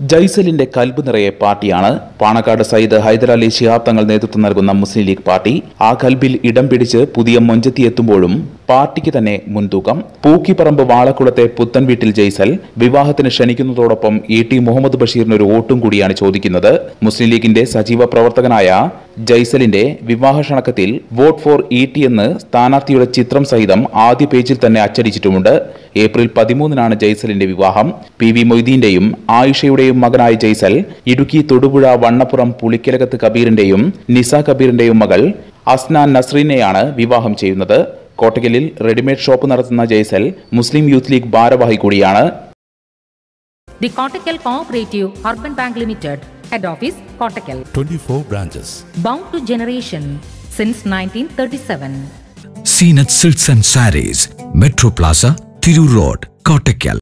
ജൈസലിന്റെ കൽബ് നിറയെ പാർട്ടിയാണ്. പാണക്കാട് സയ്യിദ് ഹൈദരാലി ശിഹാബ് തങ്ങൾ നേതൃത്വം നൽകുന്ന മുസ്ലിം ലീഗ് പാർട്ടി ആ കൽബിൽ ഇടം പിടിച്ച് പുതിയ മൊഞ്ചത്തി എത്തുമ്പോഴും പാർട്ടിക്ക് തന്നെ മുൻതൂക്കം. പൂക്കിപ്പറമ്പ് വാളക്കുളത്തെ പുത്തൻ വീട്ടിൽ ജയ്സൽ വിവാഹത്തിന് ക്ഷണിക്കുന്നതോടൊപ്പം ഇ ടി മുഹമ്മദ് ബഷീറിന് ഒരു വോട്ടും കൂടിയാണ് ചോദിക്കുന്നത്. മുസ്ലിം ലീഗിന്റെ സജീവ പ്രവർത്തകനായ ജയ്സലിന്റെ വിവാഹ ക്ഷണക്കത്തിൽ വോട്ട് ഫോർ ഇ ടി എന്ന് സ്ഥാനാർത്ഥിയുടെ ചിത്രം സഹിതം ആദ്യ പേജിൽ തന്നെ അച്ചടിച്ചിട്ടുമുണ്ട്. ഏപ്രിൽ പതിമൂന്നിനാണ് ജയ്സലിന്റെ വിവാഹം. പി വി മൊയ്തീന്റെയും ആയിഷയുടെയും മകനായ ജയ്സൽ ഇടുക്കി തൊടുപുഴ വണ്ണപ്പുറം പുളിക്കലകത്ത് കബീറിന്റെയും നിസ കബീറിന്റെയും മകൾ അസ്നാൻ നസ്രീനെയാണ് വിവാഹം ചെയ്യുന്നത്. കോട്ടക്കലിൽ റെഡിമെയ്ഡ് ഷോപ്പ് നടത്തുന്ന ജയ്സൽ മുസ്ലിം യൂത്ത് ലീഗ് ഭാരവാഹി കൂടിയാണ്. The Kottakkal cooperative urban bank Limited, Head office, Kottakal. 24 branches. Bound to generation since 1937. Seen at Silts and Saris, Metro Plaza, Thiru Road, Kottakal.